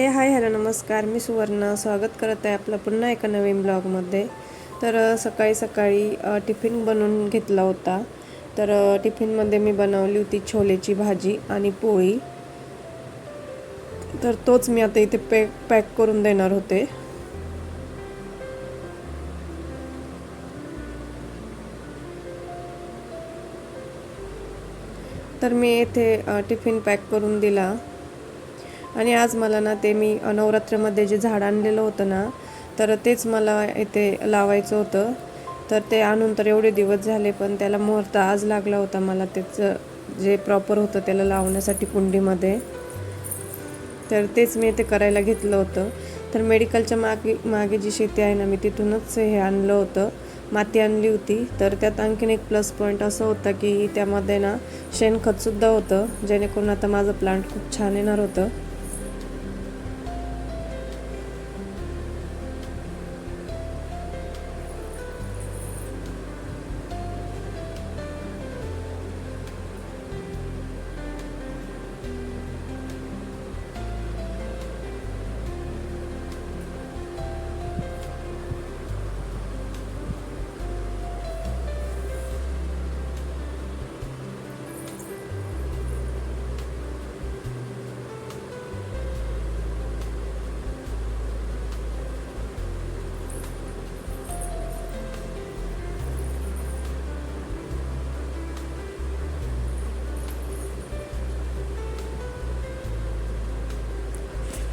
हे hi hello नमस्कार. मी सुवर्ण. स्वागत करत आहे आपलं पुन्हा एका नवीन ब्लॉगमध्ये. तर सकाळी सकाळी टिफिन बनवून घेतला होता. तर टिफिनमध्ये मी बनवली होती छोलेची भाजी आणि पोळी. तर तोच मी आता इथे पॅक पॅक करून देणार होते. तर मी येथे टिफिन पॅक करून दिला. आणि आज मला ना ते मी नवरात्रीमध्ये नवरात्रमध्ये जे झाड आणलेलं होतं ना तर तेच मला इथे लावायचं होतं. तर ते आणून तर एवढे दिवस झाले पण त्याला मुहूर्त आज लागला होता मला त्याचं जे प्रॉपर होतं त्याला लावण्यासाठी कुंडीमध्ये. तर तेच मी ते करायला घेतलं होतं. तर मेडिकलच्या मागे मागे जी शेती आहे ना मी तिथूनच हे आणलं होतं. माती आणली होती. तर त्यात आणखीन एक प्लस पॉईंट असं होता की त्यामध्ये ना शेणखतसुद्धा होतं जेणेकरून आता माझं प्लांट खूप छान येणार होतं.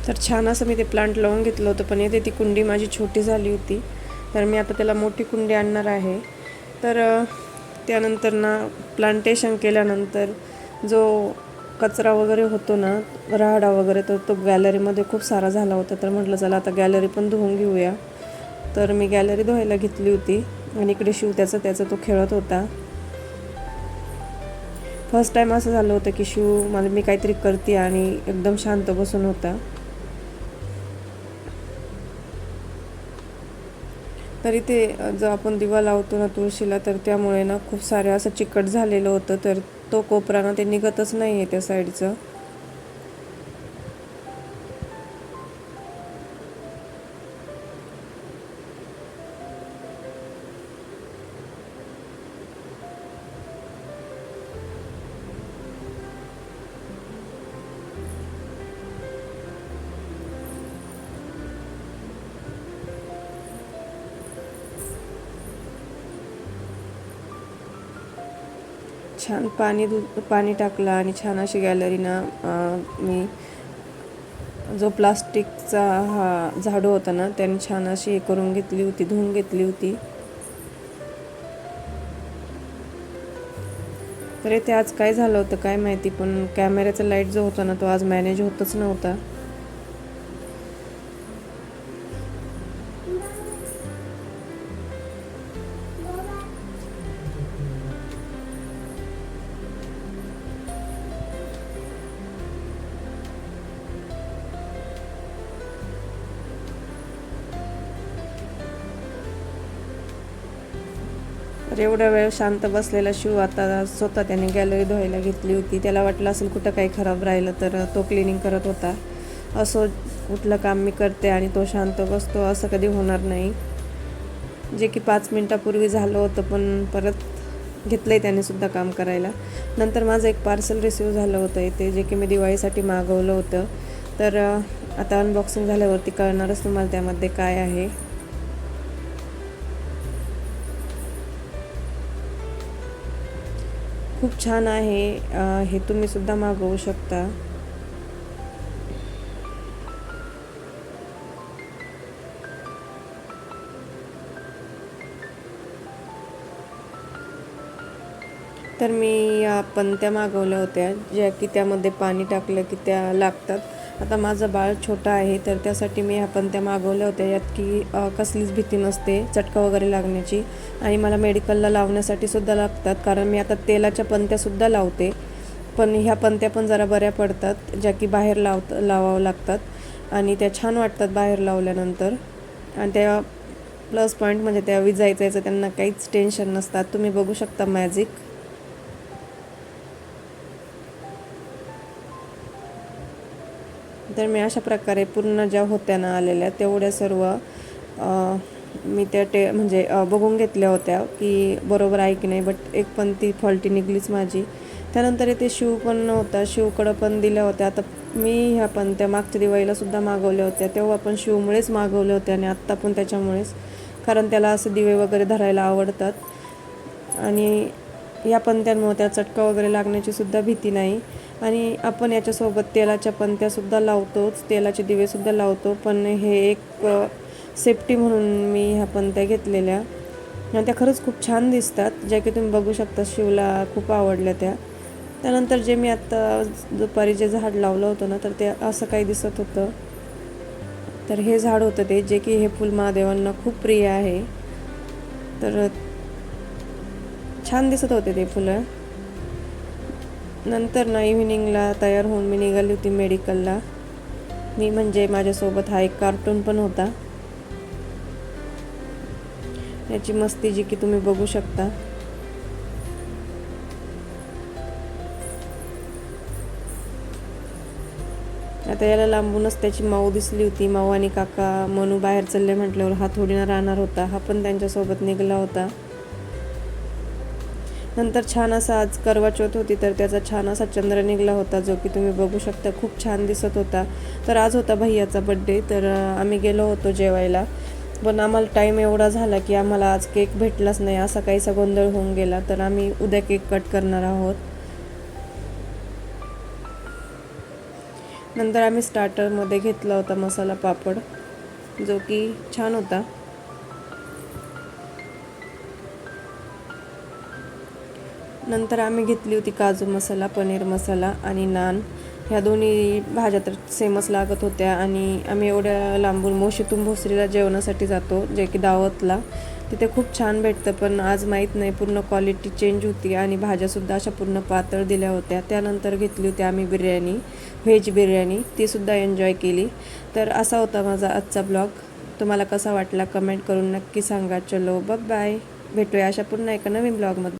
तर छान असं मी ते प्लांट लावून घेतलं होतं पण येते ती कुंडी माझी छोटी झाली होती. तर मी आता त्याला मोठी कुंडी आणणार आहे. तर त्यानंतर ना प्लांटेशन केल्यानंतर जो कचरा वगैरे होतो ना राहाडा वगैरे तर तो गॅलरीमध्ये खूप सारा झाला होता. तर म्हटलं चला आता गॅलरी पण धुवून घेऊया. तर मी गॅलरी धुवायला घेतली होती आणि इकडे शिव त्याचा त्याचा तो खेळत होता. फर्स्ट टाईम असं झालं होतं की शिव मला मी काहीतरी करते आणि एकदम शांत बसून होता. तरी ते जो आपण दिवा लावतो ना तुळशीला तर त्यामुळे ना खूप सारे असं चिकट झालेलं होतं तर तो कोपरा ना ते निघतच नाही आहे त्या साईडचं छान पाणी दु पाणी टाकलं आणि छान अशी गॅलरीनं मी जो प्लास्टिकचा हा झाडू होता ना त्याने छान अशी हे करून घेतली होती धुवून घेतली होती. तर ते आज काय झालं होतं काय माहिती पण कॅमेऱ्याचा लाइट जो होता ना तो आज मॅनेज होतच नव्हता. तर एवढा वेळ शांत बसलेला शिव आता स्वतः त्याने गॅलरी धुवायला घेतली होती. त्याला वाटलं असेल कुठं काही खराब राहिलं तर तो क्लिनिंग करत होता. असं कुठलं काम मी करते आणि तो शांत बसतो असं कधी होणार नाही. जे की पाच मिनटापूर्वी झालं होतं पण परत घेतलं आहे त्याने सुद्धा काम करायला. नंतर माझं एक पार्सल रिसिव्ह झालं होतं इथे जे की मी दिवाळीसाठी मागवलं होतं. तर आता अनबॉक्सिंग झाल्यावरती कळणारच तुम्हाला त्यामध्ये काय आहे. खूप छान आहे. हे तुम्ही सुद्धा मागवू शकता. तर मी पण त्या मागवल्या होत्या ज्या की त्यामध्ये पाणी टाकलं की त्या लागतात. आता माझं बाळ छोटं आहे तर त्यासाठी मी ह्या पंत्या मागवल्या होत्या. यात की कसलीच भीती नसते चटका वगैरे लागण्याची. आणि मला मेडिकलला लावण्यासाठी सुद्धा लागतात कारण मी आता तेलाच्या पंत्यासुद्धा लावते. पण ह्या पंत्या पण जरा बऱ्या पडतात ज्या की बाहेर लावत लावावं लागतात. आणि त्या छान वाटतात बाहेर लावल्यानंतर. आणि त्या प्लस पॉईंट म्हणजे त्या विजायचं त्यांना काहीच टेन्शन नसतात. तुम्ही बघू शकता मॅजिक. तर मी अशा प्रकारे पूर्ण ज्या होत्या ना आलेल्या तेवढ्या सर्व मी त्या टे म्हणजे बघून घेतल्या होत्या की बरोबर आहे की नाही बट एक पण ती फॉल्टी निघलीच माझी. त्यानंतर इथे शिव पण नव्हता शिवकडं पण दिल्या होत्या. आता मी ह्या पण त्या मागच्या दिवाळीलासुद्धा मागवल्या होत्या. तेव्हा पण शिवमुळेच मागवल्या होत्या आणि आत्ता पण त्याच्यामुळेच. कारण त्याला असं दिवे वगैरे धरायला आवडतात. आणि या पंत्यांमुळे त्या चटका वगैरे लागण्याची सुद्धा भीती नाही. आणि आपण याच्यासोबत तेलाच्या पंत्यासुद्धा लावतोच तेलाचे दिवेसुद्धा लावतो. पण हे एक सेफ्टी म्हणून मी ह्या पंत्या घेतलेल्या. आणि त्या खरंच खूप छान दिसतात. ज्या की तुम्ही बघू शकता शिवला खूप आवडल्या त्या. त्यानंतर जे मी आत्ता दुपारी जे झाड लावलं होतं ना तर ते असं काही दिसत होतं. तर हे झाड होतं ते जे की हे फुल महादेवांना खूप प्रिय आहे. तर छान दिसत होते ते फुलं. नंतर ना इव्हिनिंगला तयार होऊन मी निघाली होती मेडिकलला मी म्हणजे माझ्यासोबत हा एक कार्टून पण होता. याची मस्ती जी की तुम्ही बघू शकता. आता याला लांबूनच त्याची माऊ दिसली होती. माऊ आणि काका मनू बाहेर चालले म्हटल्यावर हा थोडी ना राहणार होता. हा पण त्यांच्यासोबत निघाला होता. नंतर छान असा आज करवा चौथ होती तर त्याचा छान असा चंद्र निघला होता जो की तुम्ही बघू शकता खूप छान दिसत होता. तर आज होता भैयाचा बड्डे तर आम्ही गेलो होतो जेवायला. पण आम्हाला टाईम एवढा झाला की आम्हाला आज केक भेटलाच नाही असा काहीसा गोंधळ होऊन गेला. तर आम्ही उद्या केक कट करणार आहोत. नंतर आम्ही स्टार्टरमध्ये घेतला होता मसाला पापड जो की छान होता. नंतर आम्ही घेतली होती काजू मसाला पनीर मसाला आणि नान. ह्या दोन्ही भाज्या तर सेमच लागत होत्या आणि आम्ही एवढ्या लांबून मोशीतून भोसरीला जेवणासाठी जातो जे की दावतला. तिथे खूप छान भेटतं पण आज माहीत नाही पूर्ण क्वालिटी चेंज होती आणि भाज्यासुद्धा अशा पूर्ण पातळ दिल्या होत्या. त्यानंतर घेतली होती आम्ही बिर्याणी व्हेज बिर्याणी तीसुद्धा एन्जॉय केली. तर असा होता माझा आजचा ब्लॉग तुम्हाला कसा वाटला कमेंट करून नक्की सांगा. चलो बघ बाय भेटूया अशा पुन्हा एका नवीन ब्लॉगमध्ये